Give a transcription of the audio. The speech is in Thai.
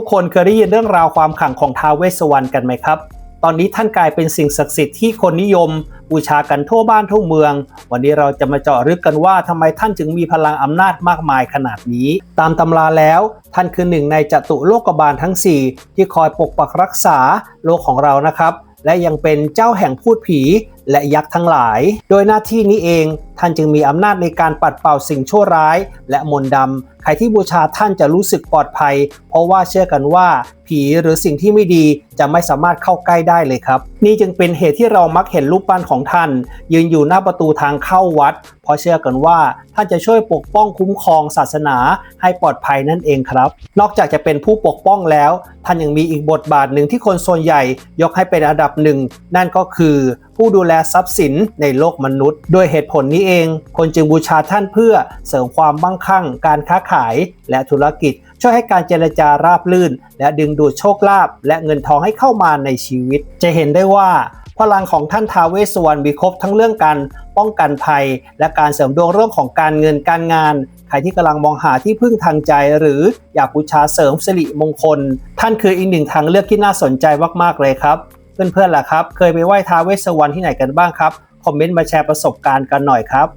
ทุกคนเคยได้ยินเรื่องราวความขลังของท้าวเวสสวรรณกันไหมครับ ตอนนี้ท่านกลายเป็นสิ่งศักดิ์สิทธิ์ที่คนนิยม บูชากันทั่วบ้านทั่วเมือง วันนี้เราจะมาเจาะลึกกันว่าทำไมท่านจึงมีพลังอำนาจมากมายขนาดนี้ ตามตำราแล้วท่านคือหนึ่งในจตุโลกบาลทั้ง 4 ที่คอยปกปักรักษาโลกของเรานะครับและยังเป็นเจ้าแห่งพูดผี และยักษ์ทั้งหลาย โดยหน้าที่นี้เองท่านจึงมีอำนาจในการปัดเป่าสิ่งชั่วร้าย และมนต์ดำ ใครที่บูชาท่านจะรู้สึกปลอดภัย เพราะว่าเชื่อกันว่า ผีหรือสิ่งที่ไม่ดีจะไม่สามารถเข้าใกล้ได้เลยครับ นี่จึงเป็นเหตุที่เรามักเห็นรูปปั้นของท่าน ยืนอยู่หน้าประตูทางเข้าวัด เพราะเชื่อกันว่าท่านจะช่วยปกป้องคุ้มครองศาสนาให้ปลอดภัยนั่นเองครับ นอกจากจะเป็นผู้ปกป้องแล้ว ท่านยังมีอีกบทบาทหนึ่งที่คนส่วนใหญ่ยกให้เป็นอันดับหนึ่งนั่นก็คือ ผู้ดูแลทรัพย์สินในโลกมนุษย์ ด้วยเหตุผลนี้เอง คนจึงบูชาท่านเพื่อเสริมความมั่งคั่ง การค้าขายและธุรกิจ ช่วยให้การเจรจาราบรื่น และดึงดูดโชคลาภและเงินทองให้เข้ามาในชีวิต จะเห็นได้ว่าพลังของท่านท้าเวสสวรรณมีครบทั้งเรื่องการป้องกันภัย และการเสริมดวงเรื่องของการเงินการงาน ใครที่กำลังมองหาที่พึ่งทางใจ หรืออยากบูชาเสริมสิริมงคล ท่านคืออีกหนึ่งทางเลือกที่น่าสนใจมากๆเลยครับ เพื่อนๆล่ะครับ เคยไปไหว้ท้าเวสสวรรณที่ไหนกันบ้างครับ คอมเมนต์มาแชร์ประสบการณ์กันหน่อยครับ